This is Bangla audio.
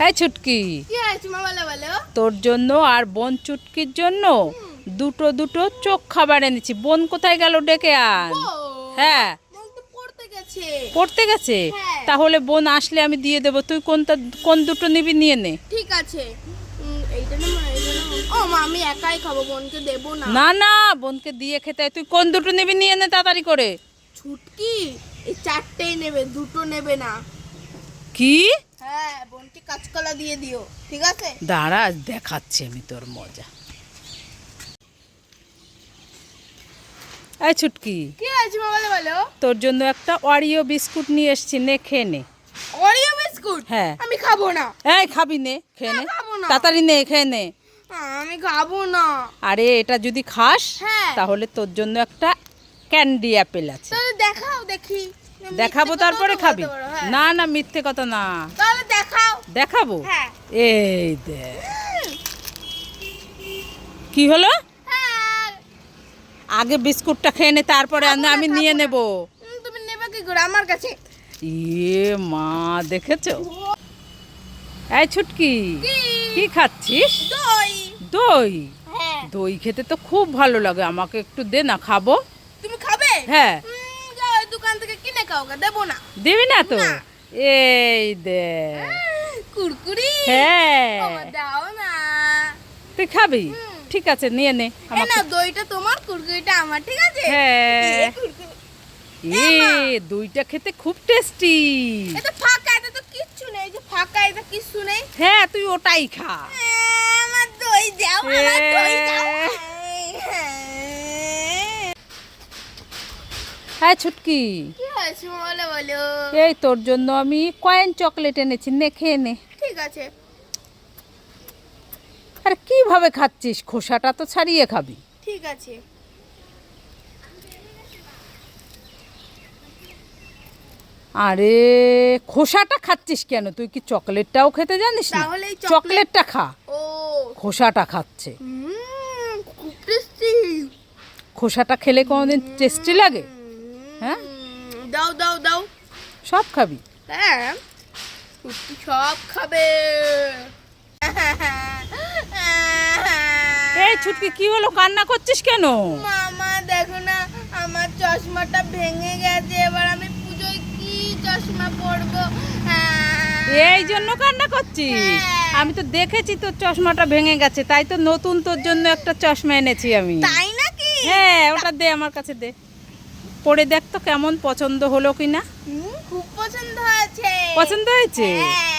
হ্যাঁ ছুটকি তোর জন্য আর বোন চুটকির জন্য দুটো দুটো চোখ খাবার এনেছি। বোন কোথায় গেল ডেকে আন? হ্যাঁ। পড়তে গেছে। হ্যাঁ। তাহলে বোন আসলে আমি দিয়ে দেবো। তুই কোনটা কোন দুটো নিবি নিয়ে নে। ঠিক আছে। না না। ও আমি একাই খাব বোনকে না। না না বোনকে দিয়ে খেতে। তুই কোন দুটো নিবি নিয়ে নে তাড়াতাড়ি করে? ছুটকি এই চারটেই নেবে দুটো নেবে না। কি? হ্যাঁ বোনকে কাঁচকলা দিয়ে দিও ঠিক আছে? দাঁড়া দেখাচ্ছি আমি তোর মজা। এই ছুটকি কি হয়েছে বলো বলো? তোর জন্য একটা অরিও বিস্কুট নিয়ে এসছি নে খেয়ে নে। Oreo biscuit? হ্যাঁ। আমি খাব না। এই খাবি নে খেয়ে নে। তাড়াতাড়ি নে খেয়ে নে। আমি খাব না। আরে এটা যদি খাস হ্যাঁ। তাহলে তোর জন্য একটা ক্যান্ডি অ্যাপেল আছে। তাহলে দেখাও দেখি। দেখাবো তারপরে খাবি। হ্যাঁ। না না মিথ্যে কথা না দেখাবো? হ্যাঁ। এই দেখ। কি হলো? হ্যাঁ। আগে বিস্কুটটা খেয়ে নে তারপরে আমি নিয়ে। নেব। তুমি নেবে কি করে? আমার কাছে। ইয়ে মা দেখেছ? এই ছুটকি কি? খাচ্ছিস? দই। দই? হ্যাঁ। দই খেতে তো খুব ভালো লাগে। আমাকে একটু দে না খাব। তুমি খাবে? হ্যাঁ। দোকান থেকে কিনে খাও গা, দেবো না। দিবি না তো? এই দে কুরকুরি হ্যাঁ। দাও না। তুই খাবি? ঠিক আছে নিয়ে নে না দইটা তোমার কুরকুরিটা আমার ঠিক আছে? হ্যাঁ। এ দইটা খেতে খুব টেস্টি। এটা ফাঁকা এটা তো কিচ্ছু নেই যে ফাঁকা এটা কিচ্ছু নেই। হ্যাঁ তুই ওটাই খা। আমার দই দাও আমার দই দাও। হ্যাঁ। ছুটকি। কি হয়েছে বলো বলো এই তোর জন্য আমি কয়েন চকলেট এনেছি নে খেয়ে নে। ঠিক আছে। আর কীভাবে খাচ্ছিস? খোসাটা তো ছাড়িয়ে খাবি। ঠিক আছে। আরে খোসাটা খাচ্ছিস কেন? তুই কি চকলেটটাও খেতে জানিস না? চকলেটটা খা। ও। খোসাটা খাচ্ছে। খোসাটা খেলে কোনোদিন টেস্টি লাগে? হ্যাঁ? দাও দাও দাও। সব খাবি? হ্যাঁ কুট্টি সব খাবে। এই ছুটকি কি হলো? কান্না করছিস কেন? মামা দেখো না আমার চশমাটা ভেঙে গেছে। এবার আমি পুজোয় কি চশমা পরবো? এই জন্য কান্না করছিস? হ্যাঁ। আমি তো দেখেছি তোর চশমাটা ভেঙে গেছে। তাই তো নতুন তোর জন্য একটা চশমা এনেছি আমি। তাই নাকি? হ্যাঁ ওটা দে আমার কাছে দে। পরে দেখ তো কেমন পছন্দ হলো কিনা? খুব পছন্দ হয়েছে। পছন্দ হয়েছে? হ্যাঁ।